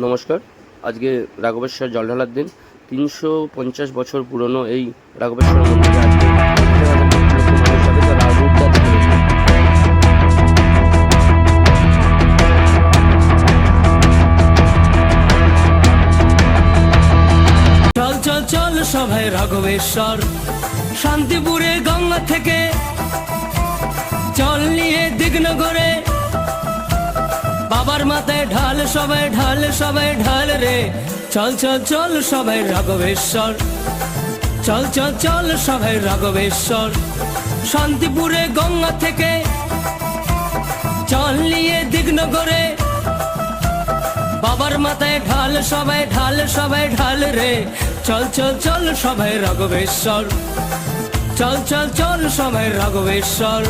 নমস্কার। আজকে রাঘবেশ্বর জল ঢালার দিন। তিনশো পঞ্চাশ বছর পুরনো এই রাঘবেশ্বর চল চল চল সবাই রাঘবেশ্বর। শান্তিপুরে গঙ্গা থেকে চল নিয়ে দিগনগরে বাবার মাথায় ঢাল, সবাই ঢাল সবাই ঢাল রে। চল চল চল, সবাই রাঘবেশ্বর। চল চল চল, সবাই রাঘবেশ্বর। শান্তিপুরে গঙ্গা থেকে চল নিয়ে দিগনগরে বাবার মাথায় ঢাল, সবাই ঢাল সবাই ঢাল রে। চল চল চল, সবাই রাঘবেশ্বর। চল চল চল, সবাই রাঘবেশ্বর।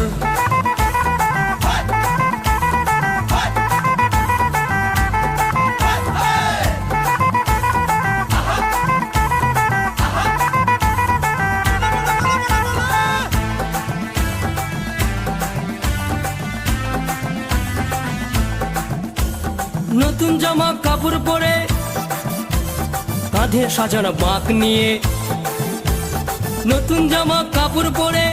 নতুন জামা, কাপড় পরে কাঁধে সাজানো বাঁক নিয়ে নতুন জামা, কাপড় পরে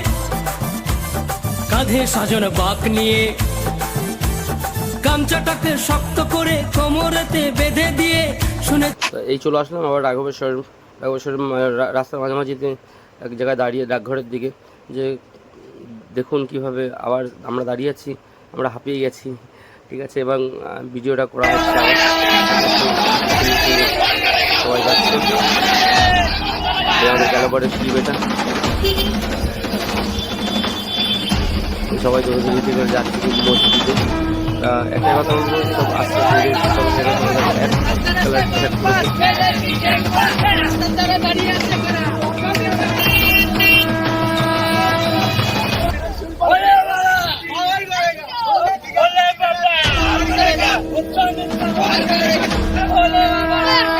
কাঁধে সাজানো বাঁক নিয়ে গামছাটাকে শক্ত করে কোমরেতে বেঁধে দিয়ে শুনে এই চলে আসলাম আবার রাঘবেশ্বর রাঘবেশ্বর রাস্তার মাঝামাঝিতে এক জায়গায় দাঁড়িয়ে ডাকঘরের দিকে যে দেখুন কীভাবে আবার আমরা দাঁড়িয়ে আছি, আমরা হাঁপিয়ে গেছি। ঠিক আছে, এবং ভিডিওটা করা হচ্ছে সবাই যাচ্ছে। গেল সবাই করে যাচ্ছে, কিন্তু একটা কথা বলব, সব আস্তে এক কালার 我来，我来。